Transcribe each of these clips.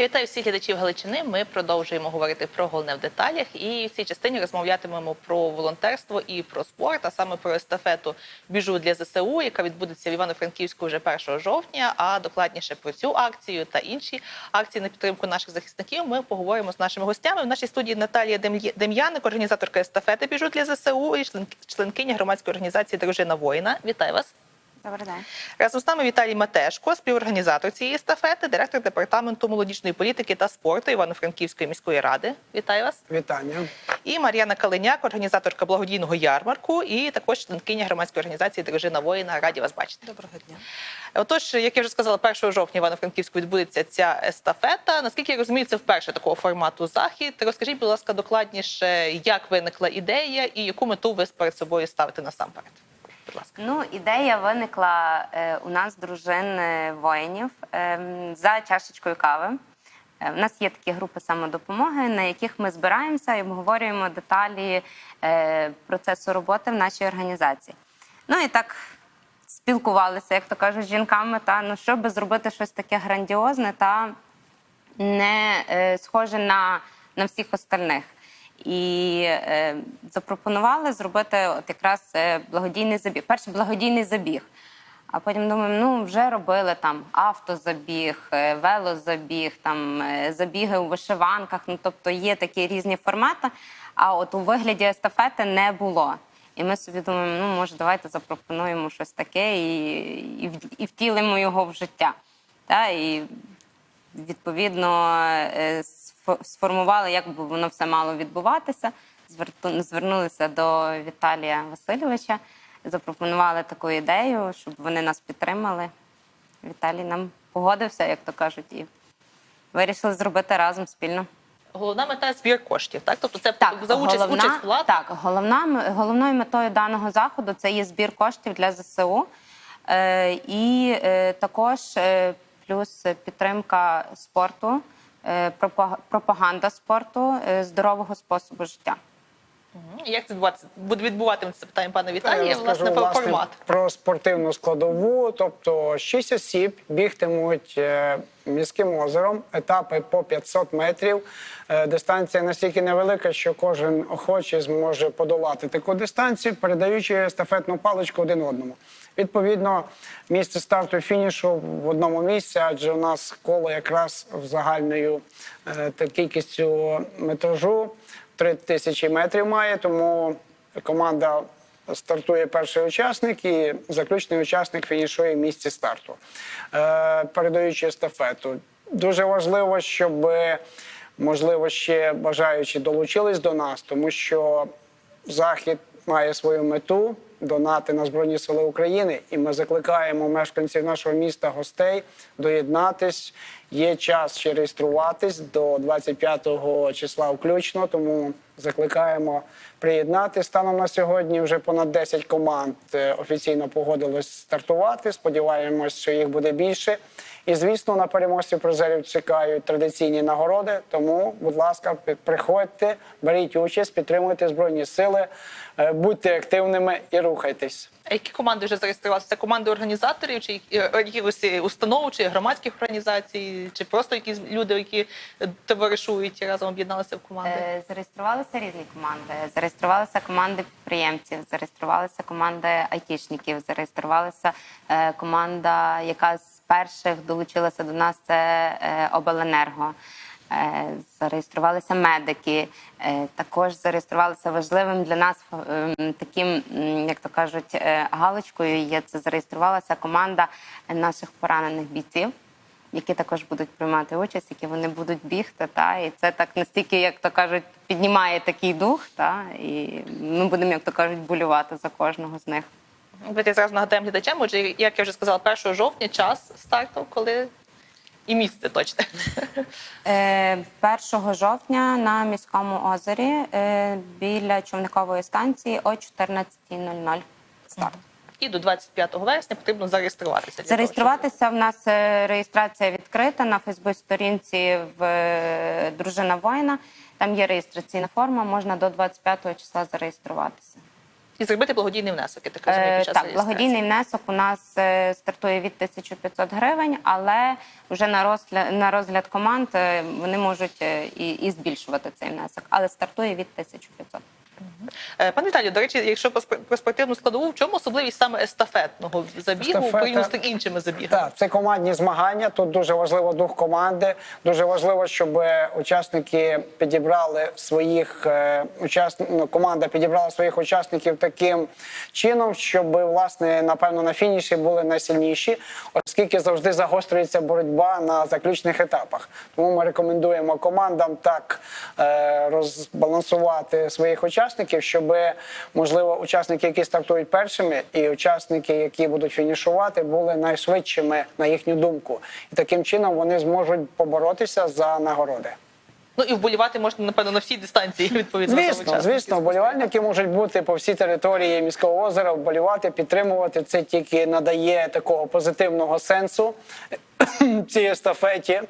Вітаю всіх глядачів Галичини. Ми продовжуємо говорити про головне в деталях. І в цій частині розмовлятимемо про волонтерство і про спорт, а саме про естафету біжу для ЗСУ, яка відбудеться в Івано-Франківську вже 1 жовтня. А докладніше про цю акцію та інші акції на підтримку наших захисників. Ми поговоримо з нашими гостями. В нашій студії Наталія Дем'я- Дем'яник, організаторка естафети біжу для ЗСУ і член- членкиня громадської організації Дружина воїна. Вітаю вас. Добрий день. Разом з нами Віталій Матешко, співорганізатор цієї естафети, директор департаменту молодіжної політики та спорту Івано-Франківської міської ради. Вітаю вас. Вітання. І Мар'яна Калиняк, організаторка благодійного ярмарку, і також членкиня громадської організації Дружина воїна. Раді вас бачити. Доброго дня. Отож, як я вже сказала, 1 жовтня Івано-Франківську відбудеться ця естафета. Наскільки я розумію, це вперше такого формату захід. Розкажіть, будь ласка, докладніше, як виникла ідея і яку мету ви перед собою ставите насамперед. Будь ласка. Ну, ідея виникла е, у нас дружин е, воїнів е, за чашечкою кави. Е, У нас є такі групи самодопомоги, на яких ми збираємося і обговорюємо деталі е, процесу роботи в нашій організації. Ну і так спілкувалися, як то кажуть, з жінками, та ну щоб зробити щось таке грандіозне та не е, схоже на, на всіх остальних. І е, запропонували зробити от якраз е, благодійний забіг. Перший благодійний забіг. А потім думаємо, ну вже робили там автозабіг, е, велозабіг, там е, забіги у вишиванках. Ну тобто є такі різні формати. А от у вигляді естафети не було. І ми собі думаємо, ну може, давайте запропонуємо щось таке і, і, і втілимо його в життя. Та, і відповідно сфо- сформували, як би воно все мало відбуватися. Звернулися до Віталія Васильовича, запропонували таку ідею, щоб вони нас підтримали. Віталій нам погодився, як то кажуть, і вирішили зробити разом спільно. Головна мета збір коштів, так? Тобто це Так, за участь, головна, участь влади. так, головна, головною метою даного заходу це є збір коштів для ЗСУ. Е, і е, також е, плюс підтримка спорту, пропаганда спорту, е, здорового способу життя. Як це відбуватися? Буде відбуватиметься питання пана Віталія, власне, про формат. про спортивну складову. Тобто 6 осіб бігтимуть е, міським озером, етапи по 500 метрів. Е, Дистанція настільки невелика, що кожен охочий зможе подолати таку дистанцію, передаючи естафетну паличку один одному. Відповідно, місце старту і фінішу в одному місці, адже у нас коло якраз в загальною е, кількістю метражу 3 тисячі метрів має, тому команда стартує перший учасник і заключний учасник фінішує в місці старту, е, передаючи естафету. Дуже важливо, щоб можливо ще бажаючі долучились до нас, тому що захід має свою мету донати на Збройні Сили України, і ми закликаємо мешканців нашого міста гостей доєднатись. Є час ще реєструватись до 25 числа включно, тому закликаємо приєднати. Станом на сьогодні вже понад 10 команд е, офіційно погодилось стартувати. Сподіваємось, що їх буде більше. І звісно, на переможців призерів чекають традиційні нагороди. Тому, будь ласка, приходьте, беріть участь, підтримуйте збройні сили, е, будьте активними і рухайтесь. А які команди вже зареєструвалися? Це команди організаторів, чи які- е, якихось установ, чи громадських організацій, чи просто якісь люди, які товаришують і разом об'єдналися в команди? Е, Зареєструвалися різні команди. Зареєструвалися команди підприємців, зареєструвалися команди айтішників, зареєструвалася е, команда, яка з перших долучилася до нас, це е, Обленерго. Е, Зареєструвалися медики, Е, також зареєструвалися важливим для нас е, таким, як то кажуть, галочкою. Є це зареєструвалася команда наших поранених бійців які також будуть приймати участь, які вони будуть бігти. Та і це так настільки, як то кажуть, піднімає такий дух. Та і ми будемо, як то кажуть, болювати за кожного з них. Давайте зразу нагадаємо глядачам, отже, як я вже сказала, 1 жовтня час старту, коли і місце точне. Е, 1 жовтня на міському озері е, біля човникової станції о 14.00 старт. І до 25 вересня потрібно зареєструватися. для Зареєструватися в нас е, реєстрація відкрита на Фейсбук-сторінці в е, Дружина воїна. Там є реєстраційна форма, можна до 25 числа зареєструватися. І зробити благодійний внесок, я так розумію, Е, під час Так, благодійний внесок у нас е, стартує від 1500 гривень, але вже на розгляд, на розгляд команд е, вони можуть і, і збільшувати цей внесок, але стартує від 1500. Е, Пане Віталію, до речі, якщо про спортивну складову, в чому особливість саме естафетного забігу Естафета- порівняно з іншими забігами? Так, це командні змагання. Тут дуже важливо дух команди. Дуже важливо, щоб учасники підібрали своїх е, учасн... ну, команда підібрала своїх учасників таким чином, щоб власне напевно на фініші були найсильніші, оскільки завжди загострюється боротьба на заключних етапах. Тому ми рекомендуємо командам так е, розбалансувати своїх учасників, щоб можливо учасники, які стартують першими, і учасники, які будуть фінішувати, були найшвидшими на їхню думку, і таким чином вони зможуть поборотися за нагороди. Ну і вболівати можна, напевно, на всій дистанції, відповідно. Звісно, звісно, вболівальники можуть бути по всій території міського озера, вболівати, підтримувати. Це тільки надає такого позитивного сенсу цій естафеті.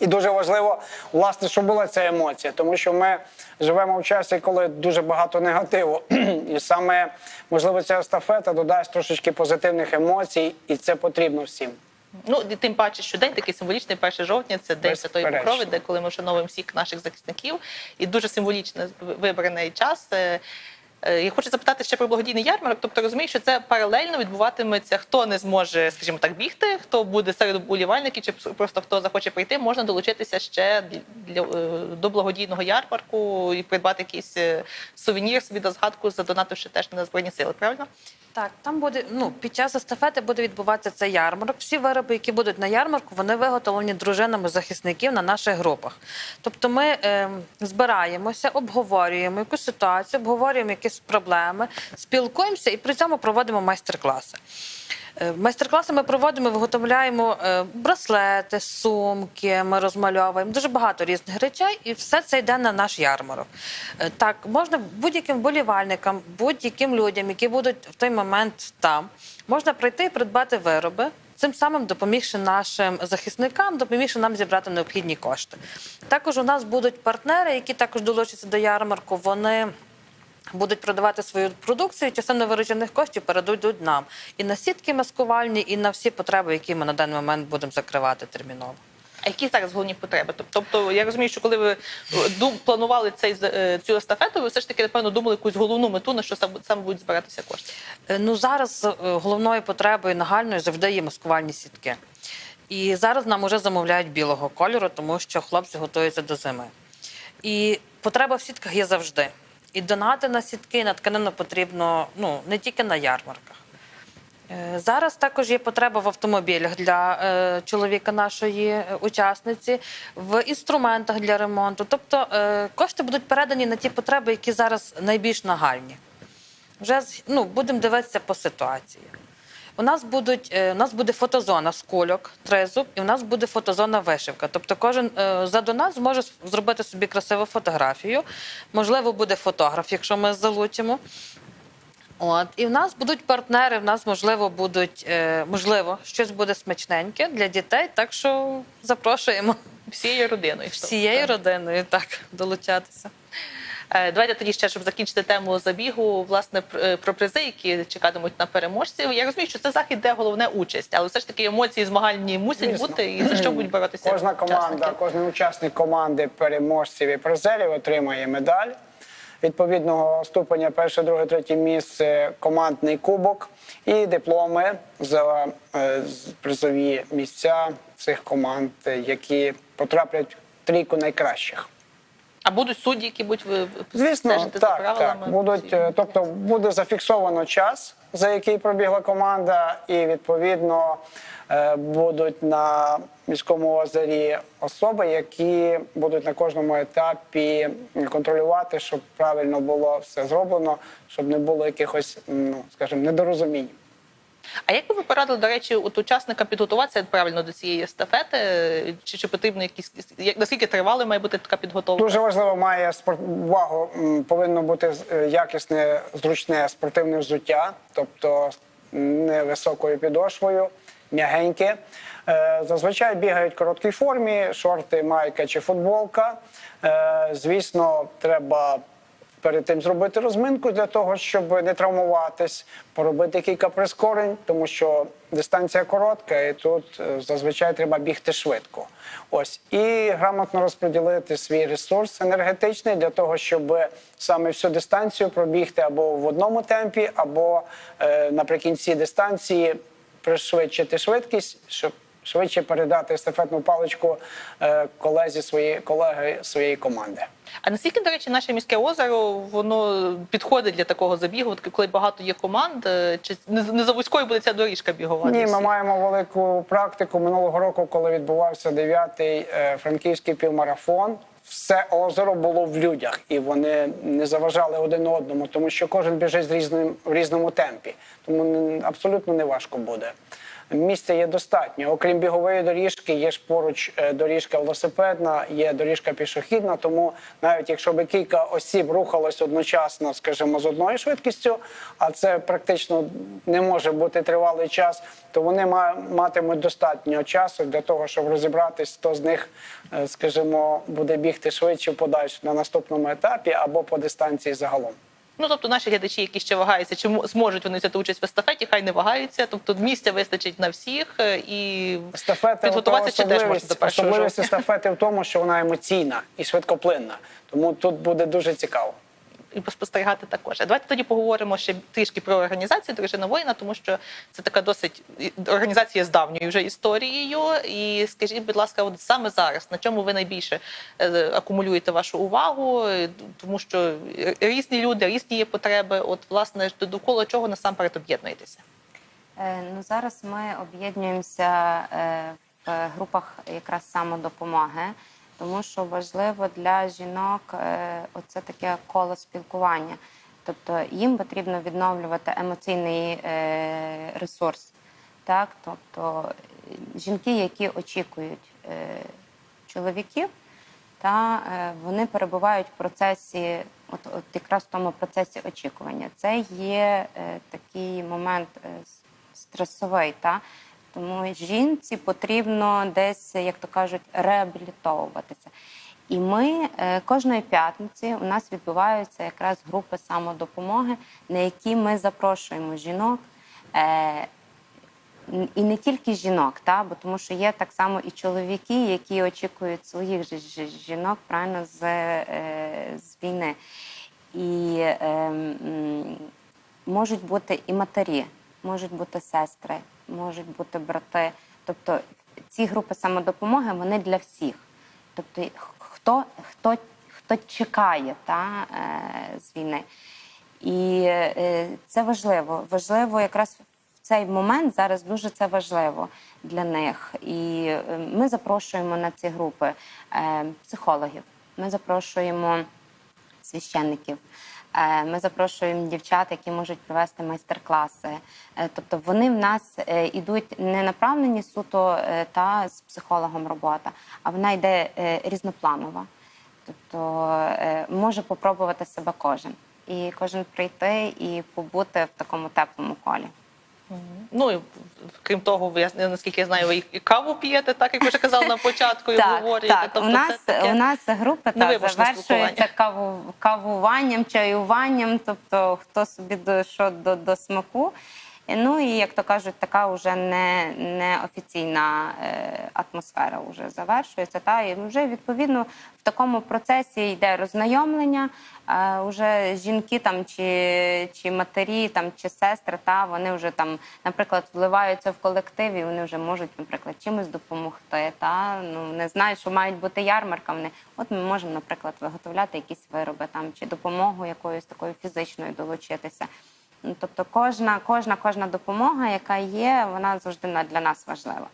І дуже важливо, власне, щоб була ця емоція, тому що ми живемо в часі, коли дуже багато негативу. І саме можливо ця естафета додасть трошечки позитивних емоцій, і це потрібно всім. Ну і тим паче, що день такий символічний, 1 жовтня, це день Святої Покрови, де коли ми вшановуємо всіх наших захисників, і дуже символічно вибраний час. Е, е, Я хочу запитати ще про благодійний ярмарок. Тобто розумію, що це паралельно відбуватиметься. Хто не зможе, скажімо так, бігти, хто буде серед уболівальників, чи просто хто захоче прийти, можна долучитися ще для, е, до благодійного ярмарку і придбати якийсь е, сувенір собі до згадку, задонативши теж на збройні сили. Правильно? Так, там буде ну під час естафети буде відбуватися цей ярмарок. Всі вироби, які будуть на ярмарку, вони виготовлені дружинами захисників на наших групах. Тобто, ми е, збираємося, обговорюємо якусь ситуацію, обговорюємо якісь проблеми, спілкуємося і при цьому проводимо майстер-класи. Е, Майстер-класи ми проводимо, виготовляємо е, браслети, сумки, ми розмальовуємо дуже багато різних речей, і все це йде на наш ярмарок. Е, Так, можна будь-яким вболівальникам, будь-яким людям, які будуть в той момент там, можна прийти і придбати вироби. Цим самим допомігши нашим захисникам, допомігши нам зібрати необхідні кошти. Також у нас будуть партнери, які також долучаться до ярмарку. Вони будуть продавати свою продукцію, частину виручених коштів передадуть нам і на сітки маскувальні, і на всі потреби, які ми на даний момент будемо закривати терміново. А які зараз головні потреби? Тобто, я розумію, що коли ви е, дум- планували цей е, цю естафету, ви все ж таки напевно думали якусь головну мету, на що сам- саме будуть збиратися кошти. Е, Ну зараз головною потребою нагальною завжди є маскувальні сітки. І зараз нам вже замовляють білого кольору, тому що хлопці готуються до зими. І потреба в сітках є завжди. І донати на сітки, на тканину потрібно ну, не тільки на ярмарках. Е, Зараз також є потреба в автомобілях для е, чоловіка нашої е, учасниці, в інструментах для ремонту. Тобто кошти будуть передані на ті потреби, які зараз найбільш нагальні. Вже ну, будемо дивитися по ситуації. У нас будуть е, у нас буде фотозона з кульок, тризуб, і у нас буде фотозона вишивка. Тобто, кожен е, за донат зможе зробити собі красиву фотографію. Можливо, буде фотограф, якщо ми залучимо. От і в нас будуть партнери. В нас можливо будуть е, можливо щось буде смачненьке для дітей. Так що запрошуємо Всією родиною. всією родиною так долучатися. Е, Давайте тоді ще, щоб закінчити тему забігу, власне, е, про призи, які чекатимуть на переможців. Я розумію, що це захід, де головне участь, але все ж таки емоції змагальні мусять Звісно. бути, і за що будуть боротися Кожна команда, учасники? кожен учасник команди переможців і призерів отримає медаль відповідного ступеня перше, друге, третє місце, командний кубок і дипломи за е, призові місця цих команд, які потраплять в трійку найкращих. А будуть судді, які будуть ви- Звісно, стежити за так, правилами. так. Будуть, е, тобто буде зафіксовано час, за який пробігла команда, і відповідно е, будуть на міському озері особи, які будуть на кожному етапі контролювати, щоб правильно було все зроблено, щоб не було якихось, ну скажімо, недорозумінь. А як би ви порадили, до речі, от учасникам підготуватися правильно до цієї естафети? Чи, чи потрібно якісь як наскільки тривалою має бути така підготовка? Дуже важливо має спорт увагу. Повинно бути е, якісне, зручне спортивне взуття, тобто невисокою підошвою, м'ягеньке. Е, Зазвичай бігають в короткій формі, шорти, майка чи футболка. Е, Звісно, треба перед тим зробити розминку для того, щоб не травмуватись, поробити кілька прискорень, тому що дистанція коротка, і тут е, зазвичай треба бігти швидко. Ось і грамотно розподілити свій ресурс енергетичний для того, щоб саме всю дистанцію пробігти або в одному темпі, або е, наприкінці дистанції пришвидшити швидкість, щоб швидше передати естафетну паличку е, колезі своєї колеги своєї команди. А наскільки, до речі, наше міське озеро воно підходить для такого забігу, коли багато є команд, е, чи не, за вузькою буде ця доріжка бігова? Ні, ми маємо велику практику минулого року, коли відбувався дев'ятий е, франківський півмарафон. Все озеро було в людях, і вони не заважали один одному, тому що кожен біжить з різним в різному темпі. Тому абсолютно не важко буде. Місця є достатньо. Окрім бігової доріжки, є ж поруч е, доріжка велосипедна, є доріжка пішохідна. Тому навіть якщо би кілька осіб рухалось одночасно, скажімо, з одною швидкістю, а це практично не може бути тривалий час, то вони ма- матимуть достатньо часу для того, щоб розібратись, хто з них, е, скажімо, буде бігти швидше в подальш на наступному етапі або по дистанції загалом. Ну тобто наші глядачі, які ще вагаються, чи мо- зможуть вони взяти участь в естафеті, хай не вагаються. Тобто місця вистачить на всіх е, і Естафета підготуватися ще теж можна до першого особливість жовтня. естафети в тому, що вона емоційна і швидкоплинна. Тому тут буде дуже цікаво. І поспостерігати також. А давайте тоді поговоримо ще трішки про організацію дружина воїна, тому що це така досить організація з давньою вже історією. І скажіть, будь ласка, от саме зараз на чому ви найбільше е, акумулюєте вашу увагу, Е, тому що різні люди, різні є потреби. От власне довкола чого насамперед об'єднуєтеся? Е, Ну, зараз ми об'єднуємося в групах якраз самодопомоги, тому що важливо для жінок е, оце таке коло спілкування. Тобто їм потрібно відновлювати емоційний е, ресурс. Так? Тобто жінки, які очікують е, чоловіків, та вони перебувають в процесі, от, от якраз в тому процесі очікування. Це є такий момент стресовий, та? Тому жінці потрібно десь, як то кажуть, реабілітовуватися. І ми е, кожної п'ятниці у нас відбуваються якраз групи самодопомоги, на які ми запрошуємо жінок. Е, і не тільки жінок, та, бо тому що є так само і чоловіки, які очікують своїх жінок правильно з, е, з війни. І е, можуть бути і матері, можуть бути сестри, можуть бути брати. Тобто ці групи самодопомоги вони для всіх. Тобто, хто, хто, хто чекає та, е, з війни. І е, це важливо. Важливо якраз в цей момент зараз дуже це важливо для них. І е, ми запрошуємо на ці групи психологів, ми запрошуємо священників. Е, Ми запрошуємо дівчат, які можуть провести майстер-класи. Е, Тобто вони в нас йдуть ідуть не направлені суто е, та з психологом робота, а вона йде е, різнопланова. Тобто е, може попробувати себе кожен. І кожен прийти і побути в такому теплому колі. Ну і крім того, я наскільки я знаю, ви і каву п'єте, так як ви вже казали на початку, і обговорюєте. так. Тобто у нас це таке... у нас група та завершується каву, кавуванням, чаюванням, тобто хто собі до що до, до смаку. Ну і як то кажуть, така вже не, неофіційна е, атмосфера вже завершується. Та і вже відповідно в такому процесі йде роззнайомлення. Е, уже жінки там чи, чи матері, там чи сестри, та вони вже там, наприклад, вливаються в колектив і вони вже можуть, наприклад, чимось допомогти. Та ну не знають, що мають бути ярмарка. Вони от ми можемо, наприклад, виготовляти якісь вироби там чи допомогу якоюсь такою фізичною долучитися. Ну, Тобто кожна, кожна, кожна допомога, яка є, вона завжди для нас важлива.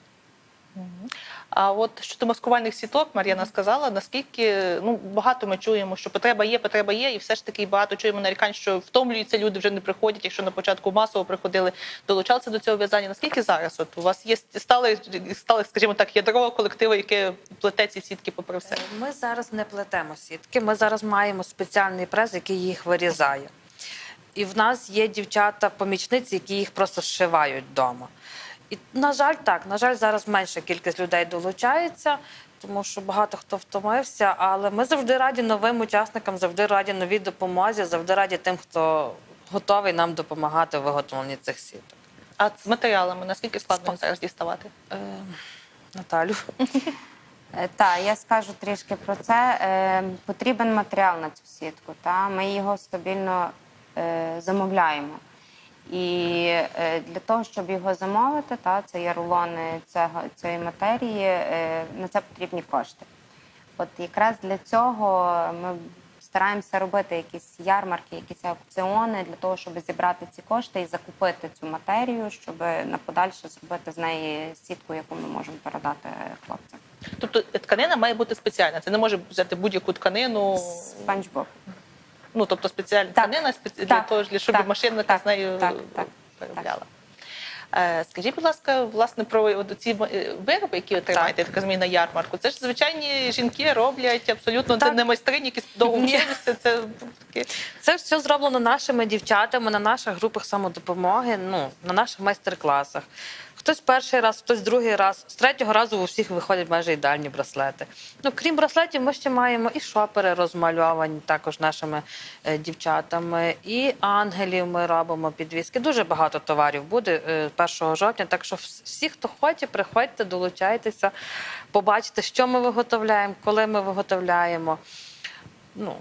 А от щодо маскувальних сіток, Мар'яна сказала, наскільки ну багато ми чуємо, що потреба є, потреба є, і все ж таки багато чуємо нарікань, що втомлюються люди вже не приходять. Якщо на початку масово приходили, долучалися до цього в'язання. Наскільки зараз? От у вас є стали, стали, скажімо так, ядро колективу, яке плете ці сітки попри все. Ми зараз не плетемо сітки. Ми зараз маємо спеціальний прес, який їх вирізає. І в нас є дівчата-помічниці, які їх просто зшивають вдома. І, на жаль, так, на жаль, зараз менша кількість людей долучається, тому що багато хто втомився, але ми завжди раді новим учасникам, завжди раді новій допомозі, завжди раді тим, хто готовий нам допомагати в виготовленні цих сіток. А з матеріалами наскільки складно зараз діставати? Е, Наталю. Е, Так, я скажу трішки про це. Е, Потрібен матеріал на цю сітку. Та? Ми його стабільно замовляємо. І е, для того, щоб його замовити, та, це є рулони цього, цієї матерії, е, на це потрібні кошти. От якраз для цього ми стараємося робити якісь ярмарки, якісь аукціони для того, щоб зібрати ці кошти і закупити цю матерію, щоб на подальше зробити з неї сітку, яку ми можемо передати хлопцям. Тобто тканина має бути спеціальна. Це не може взяти будь-яку тканину. Спанч Боб. Ну тобто спеціальна Так, тканина спеці... для того, щоб так, машина так, з нею так, так, переробляла. Е, Скажіть, будь ласка, власне, про ці е, вироби, які ви тримаєте, так розумію, на ярмарку. Це ж звичайні жінки роблять абсолютно це Так. не майстрині, які довго вчилися. Це таке. Це все зроблено нашими дівчатами на наших групах самодопомоги, ну на наших майстер-класах. Хтось перший раз, хтось другий раз, з третього разу у всіх виходять майже ідеальні браслети. Ну крім браслетів, ми ще маємо і шопери розмальовані також нашими е, дівчатами, і ангелів ми робимо підвіски. Дуже багато товарів буде е, 1 жовтня. Так що всі, хто хоче, приходьте, долучайтеся, побачите, що ми виготовляємо, коли ми виготовляємо. Ну,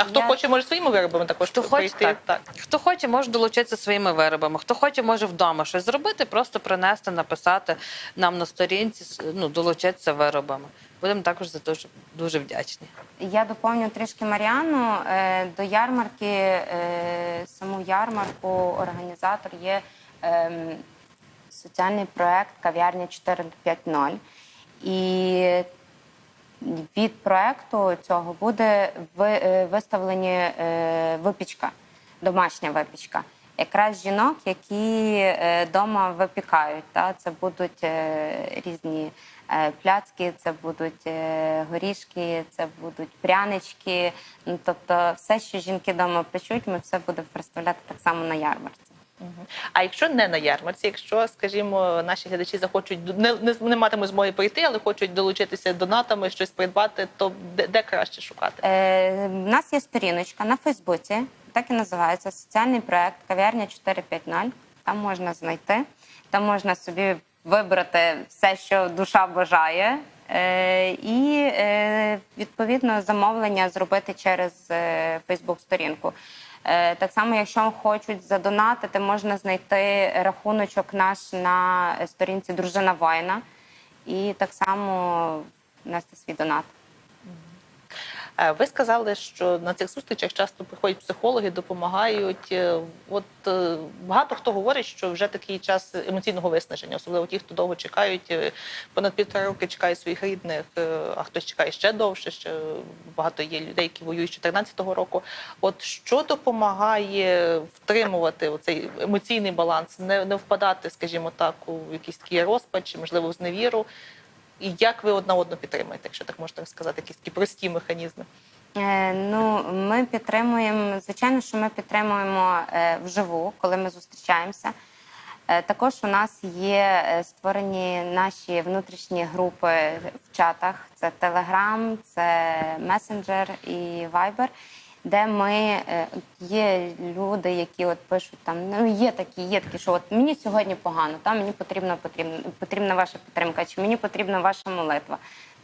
А хто Я- хоче, може своїми виробами також Хто хоче, прийти. так. Хто хоче, може долучитися своїми виробами. Хто хоче, може вдома щось зробити, просто принести, написати нам на сторінці, ну, долучитися виробами. Будемо також за дуже, дуже вдячні. Я доповню трішки Маріану. Е, До ярмарки, е, саму ярмарку, організатор є ем, соціальний проект Кав'ярня 450. І від проекту цього буде е, виставлені е, випічка, домашня випічка. Якраз жінок, які вдома випікають. Та? Це будуть е, різні е, пляцки, це будуть е, горішки, це будуть прянички. Ну, тобто, все, що жінки вдома печуть, ми все будемо представляти так само на ярмарці. А якщо не на ярмарці, якщо, скажімо, наші глядачі захочуть не, не, матимуть змоги прийти, але хочуть долучитися донатами, щось придбати, то де, де краще шукати? Е, У нас є сторіночка на Фейсбуці, так і називається соціальний проект Кав'ярня 450. Там можна знайти, там можна собі вибрати все, що душа бажає. Е, І е, відповідно замовлення зробити через Фейсбук-сторінку. Е, Так само, якщо хочуть задонатити, можна знайти рахуночок наш на сторінці Дружина Вайна і так само внести свій донат. Е, Ви сказали, що на цих зустрічах часто приходять психологи, допомагають. Е, От е, багато хто говорить, що вже такий час емоційного виснаження, особливо ті, хто довго чекають, понад півтора роки чекають своїх рідних, а хтось чекає ще довше. Ще багато є людей, які воюють з 14-го року. От що допомагає втримувати цей емоційний баланс, не, не впадати, скажімо так, у якийсь такий розпач, чи, можливо, в зневіру. І як ви одна одну підтримуєте, якщо так можна сказати, якісь такі прості механізми? Е, Ну, ми підтримуємо, звичайно, що ми підтримуємо е, вживу, коли ми зустрічаємося. Е, Також у нас є е, створені наші внутрішні групи в чатах: це Telegram, це Messenger і Viber, де ми е, є люди, які от пишуть там. Ну є такі, є такі, що от мені сьогодні погано, там мені потрібна потрібна потрібна ваша підтримка, чи мені потрібна ваша молитва.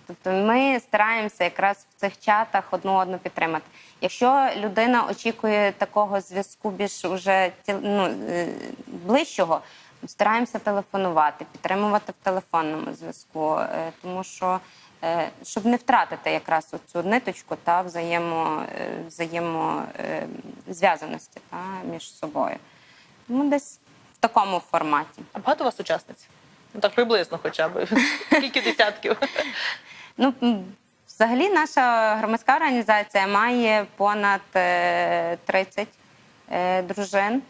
Тобто ми стараємося якраз в цих чатах одну одну підтримати. Якщо людина очікує такого зв'язку більш уже ну, е, ближчого, стараємося телефонувати, підтримувати в телефонному зв'язку, е, тому що щоб не втратити якраз цю ниточку та взаємо, е, взаємозв'язаності та, між собою. Тому десь в такому форматі. А багато у вас учасниць? Ну так приблизно, хоча б кілька десятків. Ну, взагалі, наша громадська організація має понад е, 30 е, дружин,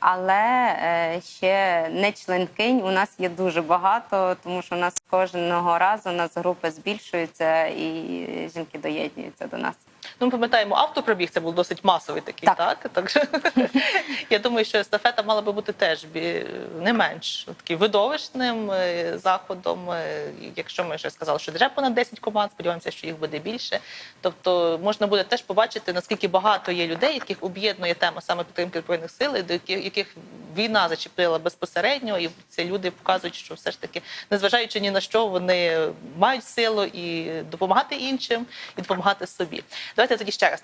але е, ще не членкинь у нас є дуже багато, тому що у нас кожного разу у нас групи збільшуються і жінки доєднуються до нас. Ну, ми пам'ятаємо, автопробіг це був досить масовий такий, Так. так? так? що, я думаю, що естафета мала би бути теж не менш таким видовищним е, заходом. Е, Якщо ми вже сказали, що вже понад 10 команд, сподіваємося, що їх буде більше. Тобто можна буде теж побачити, наскільки багато є людей, яких об'єднує тема саме підтримки збройних сил, і до яких, яких війна зачепила безпосередньо, і ці люди показують, що все ж таки, незважаючи ні на що, вони мають силу і допомагати іншим, і допомагати собі. Давайте тоді ще раз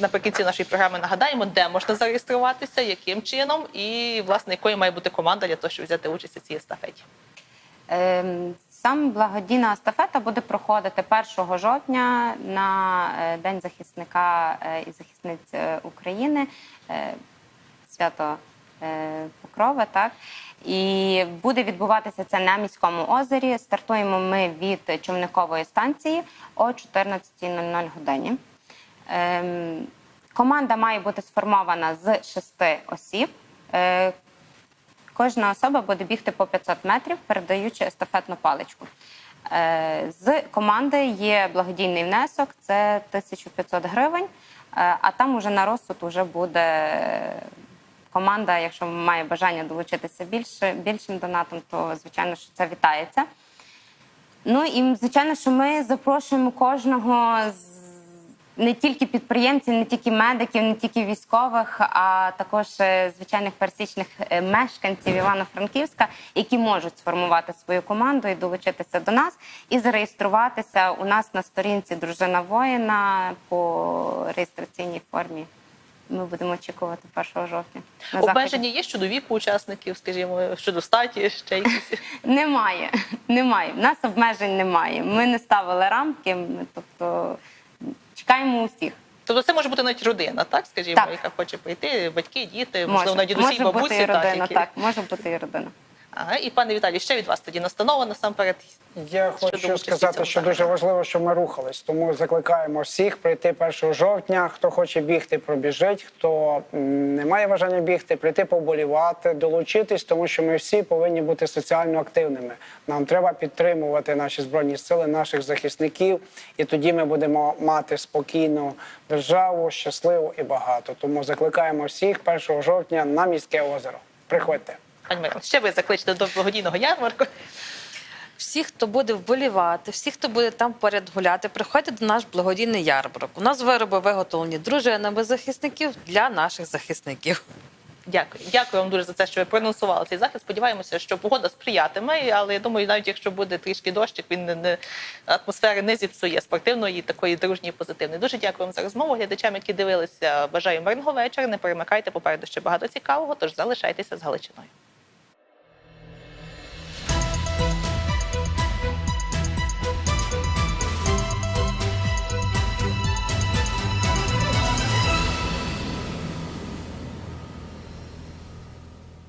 наприкінці, нашої програми нагадаємо, де можна зареєструватися, яким чином, і власне якою має бути команда для того, щоб взяти участь у цій естафеті. Ем, Сам благодійна естафета буде проходити 1 жовтня на е, День захисника е, і захисниць е, України, свято Покрова, так. І буде відбуватися це на міському озері. Стартуємо ми від човникової станції о 14.00 годині. Ем, Команда має бути сформована з шести осіб. Е, Кожна особа буде бігти по 500 метрів, передаючи естафетну паличку. Е, З команди є благодійний внесок, це 1500 гривень. Е, А там уже на розсуд уже буде команда, якщо має бажання долучитися більше, більшим донатом, то звичайно, що це вітається. Ну і звичайно, що ми запрошуємо кожного з не тільки підприємців, не тільки медиків, не тільки військових, а також е, звичайних пересічних е, мешканців Івано-Франківська, які можуть сформувати свою команду і долучитися до нас і зареєструватися у нас на сторінці Дружина воїна по реєстраційній формі. Ми будемо очікувати 1 жовтня. на. Обмеження є щодо віку учасників, скажімо, щодо статі, ще якісь. Немає, немає. В нас обмежень немає. Ми не ставили рамки, ми, тобто чекаємо усіх. Тобто це може бути навіть родина, так скажімо, Так. яка хоче прийти, батьки, діти, можливо, навіть дідусі, може бабусі, бути і так, які... так, може бути і родина. Ага, і пане Віталій, ще від вас тоді настанова насамперед. Я хочу участі сказати, що дуже важливо, щоб ми рухались. Тому закликаємо всіх прийти 1 жовтня. Хто хоче бігти, пробіжить. Хто не має бажання бігти, прийти поболівати, долучитись, тому що ми всі повинні бути соціально активними. Нам треба підтримувати наші збройні сили, наших захисників, і тоді ми будемо мати спокійну державу, щасливу і багато. Тому закликаємо всіх 1 жовтня на міське озеро. Приходьте. Пані Мирон, ще ви закличете до благодійного ярмарку. Всі, хто буде вболівати, всі, хто буде там поряд гуляти, приходьте до наш благодійний ярмарок. У нас вироби виготовлені дружинами захисників для наших захисників. Дякую. Дякую вам дуже за те, що ви проанонсували цей захід. Сподіваємося, що погода сприятиме, але я думаю, навіть якщо буде трішки дощик, він не, не атмосфери не зіпсує спортивної, такої дружньої, позитивної. Дуже дякую вам за розмову. Глядачам, які дивилися, бажаю мирного вечора. Не перемикайте попереду ще багато цікавого, тож залишайтеся з Галичиною.